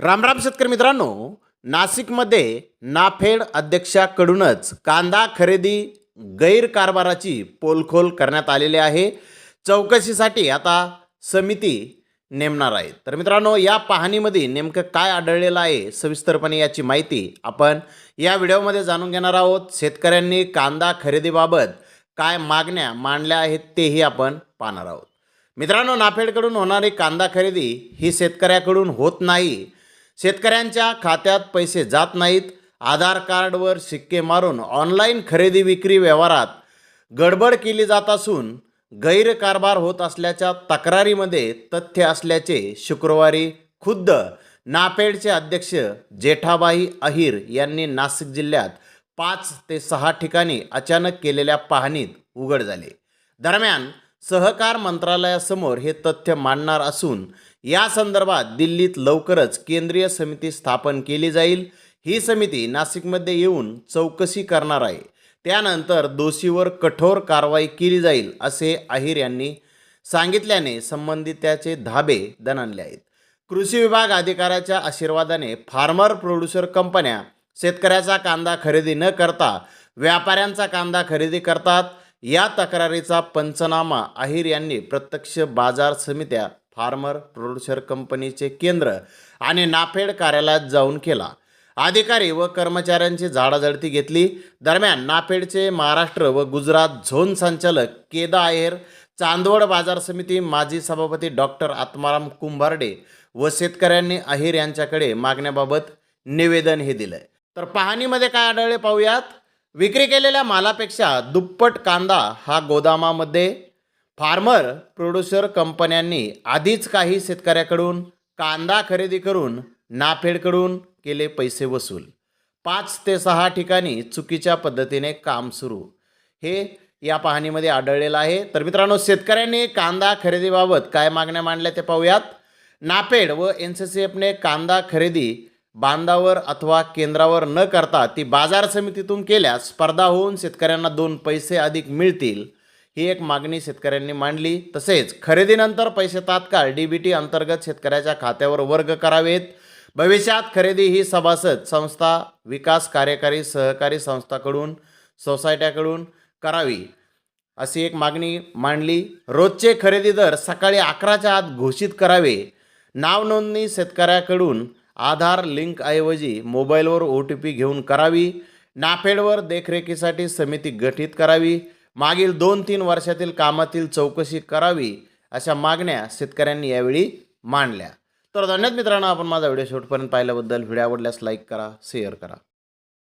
रामराम शेतकरी मित्रांनो. नाशिकमध्ये नाफेड अध्यक्षाकडूनच कांदा खरेदी गैरकारभाराची पोलखोल करण्यात आलेली आहे. चौकशीसाठी आता समिती नेमणार आहे. तर मित्रांनो या पाहणीमध्ये नेमकं काय आढळलेलं आहे सविस्तरपणे याची माहिती आपण या व्हिडिओमध्ये जाणून घेणार आहोत. शेतकऱ्यांनी कांदा खरेदीबाबत काय मागण्या मांडल्या आहेत तेही आपण पाहणार आहोत. मित्रांनो नाफेडकडून होणारी कांदा खरेदी ही शेतकऱ्याकडून होत नाही. शेतकऱ्यांच्या खात्यात पैसे जात नाहीत. आधार कार्डवर शिक्के मारून ऑनलाईन खरेदी विक्री व्यवहारात गडबड केली जात असून गैरकारभार होत असल्याच्या तक्रारीमध्ये तथ्य असल्याचे शुक्रवारी खुद्द नापेडचे अध्यक्ष जेठाबाई अहिर यांनी नाशिक जिल्ह्यात पाच ते सहा ठिकाणी अचानक केलेल्या पाहणीत उघड झाले. दरम्यान सहकार मंत्रालयासमोर हे तथ्य मांडणार असून या संदर्भात दिल्लीत लवकरच केंद्रीय समिती स्थापन केली जाईल. ही समिती नाशिकमध्ये येऊन चौकशी करणार आहे. त्यानंतर दोषीवर कठोर कारवाई केली जाईल असे अहिर यांनी सांगितल्याने संबंधिताचे धाबे दणाणले आहेत. कृषी विभाग अधिकाऱ्याच्या आशीर्वादाने फार्मर प्रोड्युसर कंपन्या शेतकऱ्याचा कांदा खरेदी न करता व्यापाऱ्यांचा कांदा खरेदी करतात. या तक्रारीचा पंचनामा अहिर यांनी प्रत्यक्ष बाजार समित्या फार्मर प्रोड्युसर कंपनीचे केंद्र आणि नाफेड कार्यालयात जाऊन केला. अधिकारी व कर्मचाऱ्यांची झाडाझडती घेतली. दरम्यान नाफेडचे महाराष्ट्र व गुजरात झोन संचालक केदा आहेर चांदवड बाजार समिती माजी सभापती डॉक्टर आत्माराम कुंभारडे व शेतकऱ्यांनी अहिर यांच्याकडे मागण्याबाबत निवेदन हे दिलंय. तर पाहणीमध्ये काय आढळले पाहूयात. विक्री केलेल्या मालापेक्षा दुप्पट कांदा हा गोदामामध्ये फार्मर प्रोड्युसर कंपन्यांनी आधीच काही शेतकऱ्याकडून कांदा खरेदी करून नाफेडकडून केले पैसे वसूल. पाच ते सहा ठिकाणी चुकीच्या पद्धतीने काम सुरू. हे या पाहणीमध्ये आढळलेलं आहे. तर मित्रांनो शेतकऱ्यांनी कांदा खरेदीबाबत काय मागण्या मांडल्या ते पाहूयात. नाफेड व एन सी सी एफने कांदा खरेदी बांधावर अथवा केंद्रावर न करता ती बाजार समितीतून केल्यास स्पर्धा होऊन शेतकऱ्यांना दोन पैसे अधिक मिळतील ही एक मागणी शेतकऱ्यांनी मांडली. तसेच खरेदीनंतर पैसे तात्काळ डी बी टी अंतर्गत शेतकऱ्याच्या खात्यावर वर्ग करावेत. भविष्यात खरेदी ही सभासद संस्था विकास कार्यकारी सहकारी संस्थाकडून सोसायट्याकडून करावी अशी एक मागणी मांडली. रोजचे खरेदी दर सकाळी अकराच्या आत घोषित करावे. नाव नोंदणी शेतकऱ्याकडून आधार लिंकऐवजी मोबाईलवर ओ टी पी घेऊन करावी. नाफेडवर देखरेखीसाठी समिती गठीत करावी. मागील दोन तीन वर्षातील कामातील चौकशी करावी अशा मागण्या शेतकऱ्यांनी यावेळी मांडल्या. तर धन्यवाद मित्रांनो आपण माझा व्हिडिओ शेवटपर्यंत पाहिल्याबद्दल. व्हिडिओ आवडल्यास लाईक करा शेअर करा.